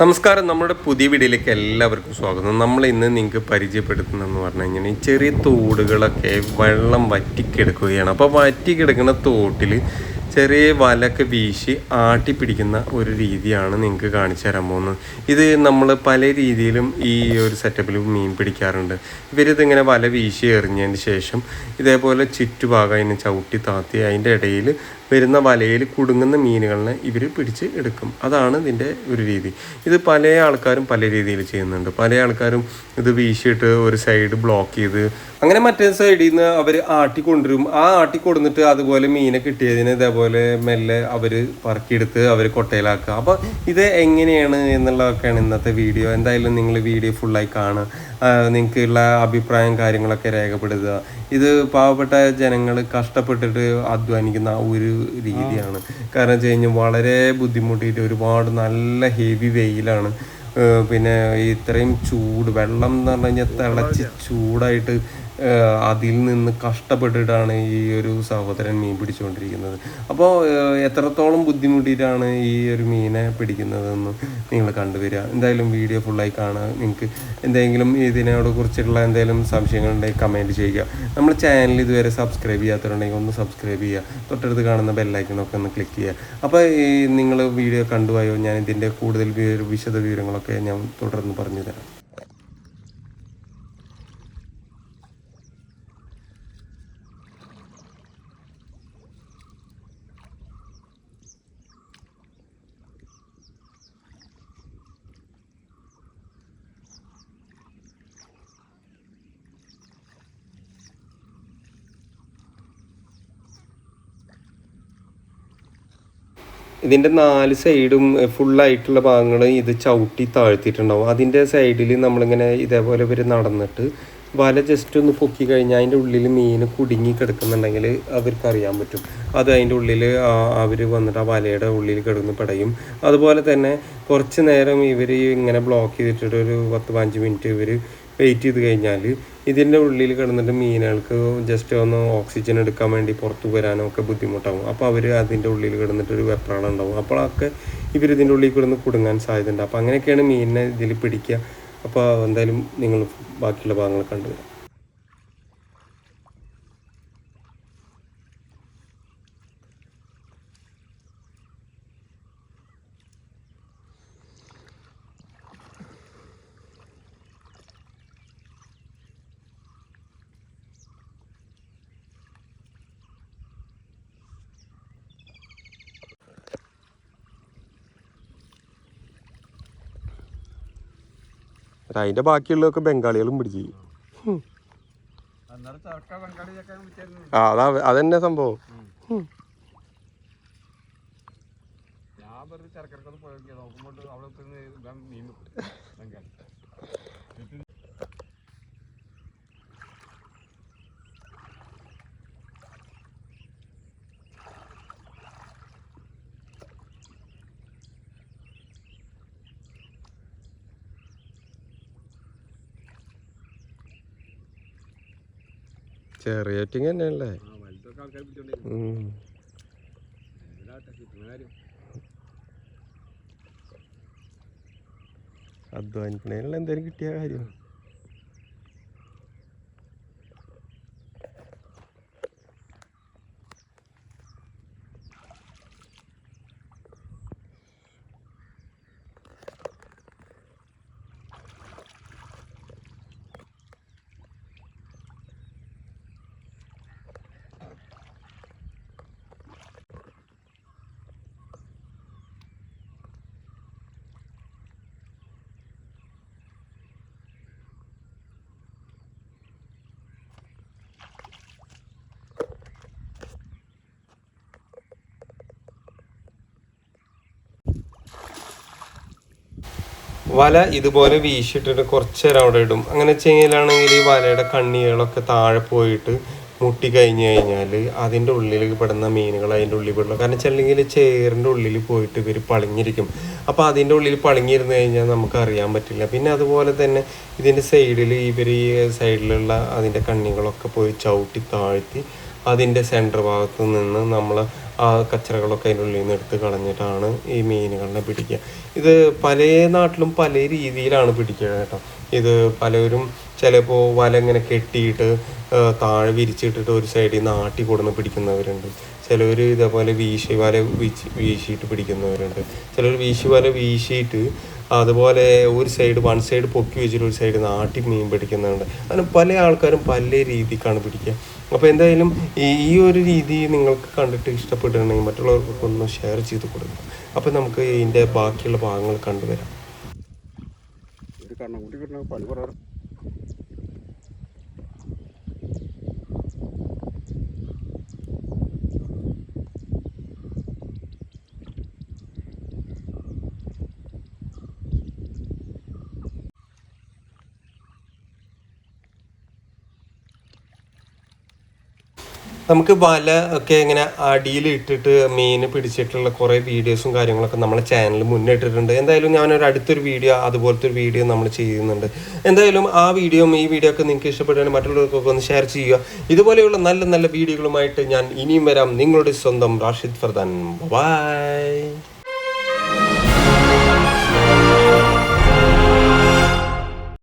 നമസ്കാരം. നമ്മുടെ പുതിയ വീഡിയോയിലേക്ക് എല്ലാവർക്കും സ്വാഗതം. നമ്മൾ ഇന്ന് നിങ്ങൾക്ക് പരിചയപ്പെടുത്തുന്നതെന്ന് പറഞ്ഞു കഴിഞ്ഞാൽ ഈ ചെറിയ തോടുകളൊക്കെ വെള്ളം വറ്റിക്കിടക്കുകയാണ്. അപ്പോൾ വറ്റിക്കിടക്കുന്ന തോട്ടിൽ ചെറിയ വലക്ക് വീശി ആട്ടി പിടിക്കുന്ന ഒരു രീതിയാണ് നിങ്ങൾക്ക് കാണിച്ചു തരാൻ പോകുന്നത്. ഇത് നമ്മൾ പല രീതിയിലും ഈ ഒരു സെറ്റപ്പിൽ മീൻ പിടിക്കാറുണ്ട്. ഇവരിതിങ്ങനെ വല വീശി എറിഞ്ഞതിന് ശേഷം ഇതേപോലെ ചുറ്റുഭാഗം അതിനെ ചവിട്ടി താത്തി അതിന്റെ ഇടയിൽ വരുന്ന വലയിൽ കുടുങ്ങുന്ന മീനുകളിനെ ഇവർ പിടിച്ച് എടുക്കും. അതാണ് ഇതിന്റെ ഒരു രീതി. ഇത് പല ആൾക്കാരും പല രീതിയിൽ ചെയ്യുന്നുണ്ട്. പല ആൾക്കാരും ഇത് വീശിയിട്ട് ഒരു സൈഡ് ബ്ലോക്ക് ചെയ്ത് അങ്ങനെ മറ്റേ സൈഡിൽ നിന്ന് അവർ ആട്ടി കൊണ്ടുവരും. ആ ആട്ടി കൊടുന്നിട്ട് അതുപോലെ മീനെ കിട്ടിയതിന് ഇതേപോലെ മെല്ലെ അവർ പറക്കിയെടുത്ത് അവർ കൊട്ടയിലാക്കുക. അപ്പോൾ ഇത് എങ്ങനെയാണ് എന്നുള്ളതൊക്കെയാണ് ഇന്നത്തെ വീഡിയോ എന്തായാലും നിങ്ങൾ വീഡിയോ ഫുള്ളായി കാണുക. നിങ്ങൾക്കുള്ള അഭിപ്രായം കാര്യങ്ങളൊക്കെ രേഖപ്പെടുത്തുക. ഇത് പാവപ്പെട്ട ജനങ്ങൾ കഷ്ടപ്പെട്ടിട്ട് അധ്വാനിക്കുന്ന ആ ഒരു രീതിയാണ്. കാരണം വെച്ച് കഴിഞ്ഞാൽ വളരെ ബുദ്ധിമുട്ടിയിട്ട് ഒരുപാട് നല്ല ഹെവി വെയിലാണ്. പിന്നെ ഇത്രയും ചൂട് വെള്ളം എന്ന് പറഞ്ഞു കഴിഞ്ഞാൽ തിളച്ച് ചൂടായിട്ട് അതിൽ നിന്ന് കഷ്ടപ്പെട്ടിട്ടാണ് ഈ ഒരു സഹോദരൻ മീൻ പിടിച്ചുകൊണ്ടിരിക്കുന്നത്. അപ്പോൾ എത്രത്തോളം ബുദ്ധിമുട്ടിയിട്ടാണ് ഈ ഒരു മീനെ പിടിക്കുന്നതെന്ന് നിങ്ങൾ കണ്ടുവരിക? എന്തായാലും വീഡിയോ ഫുള്ളായി കാണുക. നിങ്ങൾക്ക് എന്തെങ്കിലും ഇതിനോട് കുറിച്ചുള്ള എന്തെങ്കിലും സംശയങ്ങളുണ്ടെങ്കിൽ കമന്റ് ചെയ്യുക. നമ്മൾ ചാനൽ ഇതുവരെ സബ്സ്ക്രൈബ് ചെയ്യാത്തവരുണ്ടെങ്കിൽ ഒന്ന് സബ്സ്ക്രൈബ് ചെയ്യുക. തൊട്ടടുത്ത് കാണുന്ന ബെല്ലൈക്കണൊക്കെ ഒന്ന് ക്ലിക്ക് ചെയ്യുക. അപ്പോൾ ഈ നിങ്ങൾ വീഡിയോ കണ്ടുപോയോ? ഞാൻ ഇതിന്റെ കൂടുതൽ വിശദ വിവരങ്ങളൊക്കെ ഞാൻ തുടർന്ന് പറഞ്ഞു തരാം ഇതിന്റെ നാല് സൈഡും ഫുള്ളായിട്ടുള്ള ഭാഗങ്ങൾ ഇത് ചവിട്ടി താഴ്ത്തിയിട്ടുണ്ടാവും. അതിന്റെ സൈഡിൽ നമ്മളിങ്ങനെ ഇതേപോലെ ഇവർ നടന്നിട്ട് വല ജസ്റ്റ് ഒന്ന് പൊക്കി കഴിഞ്ഞാൽ അതിന്റെ ഉള്ളിൽ മീൻ കുടുങ്ങി കിടക്കുന്നുണ്ടെങ്കിൽ അവർക്ക് അറിയാൻ പറ്റും. അത് അതിന്റെ ഉള്ളിൽ അവർ വന്നിട്ട് ആ വലയുടെ ഉള്ളിൽ കിടന്ന് പടയും. അതുപോലെ തന്നെ കുറച്ച് നേരം ഇവർ ഇങ്ങനെ ബ്ലോക്ക് ചെയ്തിട്ട് ഒരു പത്ത് പതിനഞ്ച് മിനിറ്റ് ഇവർ വെയിറ്റ് ചെയ്ത് കഴിഞ്ഞാൽ ഇതിന്റെ ഉള്ളിൽ കിടന്നിട്ട് മീനുകൾക്ക് ജസ്റ്റ് ഒന്ന് ഓക്സിജൻ എടുക്കാൻ വേണ്ടി പുറത്ത് വരാനോ ഒക്കെ ബുദ്ധിമുട്ടാവും. അപ്പോൾ അവർ അതിന്റെ ഉള്ളിൽ കിടന്നിട്ട് ഒരു വെപ്രാളം ഉണ്ടാവും. അപ്പോഴൊക്കെ ഇവർ ഇതിന്റെ ഉള്ളിൽ കിടന്ന് കുടുങ്ങാൻ സാധ്യതയുണ്ട്. അപ്പോൾ അങ്ങനെയൊക്കെയാണ് മീനിനെ ഇതിൽ പിടിക്കുക. അപ്പോൾ എന്തായാലും നിങ്ങൾ ബാക്കിയുള്ള ഭാഗങ്ങൾ കണ്ടുവരാം അതിന്റെ ബാക്കിയുള്ളതൊക്കെ ബംഗാളികളും പിടിച്ച്. അതാ അതന്നെ സംഭവം ഞാൻ വെറുതെ ചരക്കരക്കൊന്ന് പോയി നോക്കിയാ നോക്കുമ്പോൾ അവിടെ നിന്ന് ഇതാ മീൻ ബംഗാളി ചെറിയ ഒറ്റിങ് തന്നെയല്ലേ? ആ എന്തേലും കിട്ടിയ പിടിച്ചോണ്ടേ വല ഇതുപോലെ വീശിട്ടിട്ട് കുറച്ച് നേരം അവിടെ ഇടും. അങ്ങനെ ചെയ്യലാണെങ്കിൽ ഈ വലയുടെ കണ്ണികളൊക്കെ താഴെ പോയിട്ട് മുട്ടി കഴിഞ്ഞ് കഴിഞ്ഞാൽ അതിന്റെ ഉള്ളിൽ പെടുന്ന മീനുകൾ അതിന്റെ ഉള്ളിൽ പെടില്ല കാരണം വെച്ചിട്ടുണ്ടെങ്കിൽ ചേറിന്റെ ഉള്ളിൽ പോയിട്ട് ഇവർ പളിഞ്ഞിരിക്കും. അപ്പോൾ അതിന്റെ ഉള്ളിൽ പളിഞ്ഞിരുന്ന് കഴിഞ്ഞാൽ നമുക്ക് അറിയാൻ പറ്റില്ല. പിന്നെ അതുപോലെ തന്നെ ഇതിന്റെ സൈഡിൽ ഇവർ ഈ സൈഡിലുള്ള അതിന്റെ കണ്ണികളൊക്കെ പോയി ചവിട്ടി താഴ്ത്തി അതിന്റെ സെന്റർ ഭാഗത്ത് നിന്ന് നമ്മൾ ആ കച്ചറകളൊക്കെ അതിനുള്ളിൽ നിന്ന് എടുത്ത് കളഞ്ഞിട്ടാണ് ഈ മീനുകളെ പിടിക്കുക. ഇത് പല നാട്ടിലും പല രീതിയിലാണ് പിടിക്കുക കേട്ടോ. ഇത് പലരും ചിലപ്പോൾ വല ഇങ്ങനെ കെട്ടിയിട്ട് താഴെ വിരിച്ചിട്ടിട്ട് ഒരു സൈഡിൽ നിന്ന് ആട്ടി കൊടുന്ന് പിടിക്കുന്നവരുണ്ട്. ചിലവർ ഇതേപോലെ വീശി വല വീശി വീശിയിട്ട് പിടിക്കുന്നവരുണ്ട്. ചിലർ വീശി വല വീശിയിട്ട് അതുപോലെ ഒരു സൈഡ് വൺ സൈഡ് പൊക്കി വെച്ചിട്ട് ഒരു സൈഡ് നാട്ടി മീൻ പിടിക്കുന്നുണ്ട്. അങ്ങനെ പല ആൾക്കാരും പല രീതിക്കാണ് പിടിക്കുക. അപ്പോൾ എന്തായാലും ഈ ഒരു രീതി നിങ്ങൾക്ക് കണ്ടിട്ട് ഇഷ്ടപ്പെട്ടിട്ടുണ്ടെങ്കിൽ മറ്റുള്ളവർക്കൊക്കെ ഒന്ന് ഷെയർ ചെയ്ത് കൊടുക്കുക അപ്പോൾ നമുക്ക് ഇതിന്റെ ബാക്കിയുള്ള ഭാഗങ്ങൾ കണ്ടുവരാം. ഒരു കണ്ണുകൂട്ടി കിട്ടണ പണി നമുക്ക് വല ഒക്കെ ഇങ്ങനെ അടിയിൽ ഇട്ടിട്ട് മീൻ പിടിച്ചിട്ടുള്ള കുറേ വീഡിയോസും കാര്യങ്ങളൊക്കെ നമ്മളെ ചാനൽ മുന്നിട്ടിട്ടുണ്ട് എന്തായാലും ഞാനൊരു അടുത്തൊരു വീഡിയോ അതുപോലത്തെ ഒരു വീഡിയോ നമ്മൾ ചെയ്യുന്നുണ്ട്. എന്തായാലും ആ വീഡിയോയും ഈ വീഡിയോ ഒക്കെ നിങ്ങൾക്ക് ഇഷ്ടപ്പെടുകയാണ് മറ്റുള്ളവർക്കൊക്കെ ഒന്ന് ഷെയർ ചെയ്യുക. ഇതുപോലെയുള്ള നല്ല നല്ല വീഡിയോകളുമായിട്ട് ഞാൻ ഇനിയും വരാം. നിങ്ങളുടെ സ്വന്തം റാഷിദ് ഫർദാൻ. ബൈ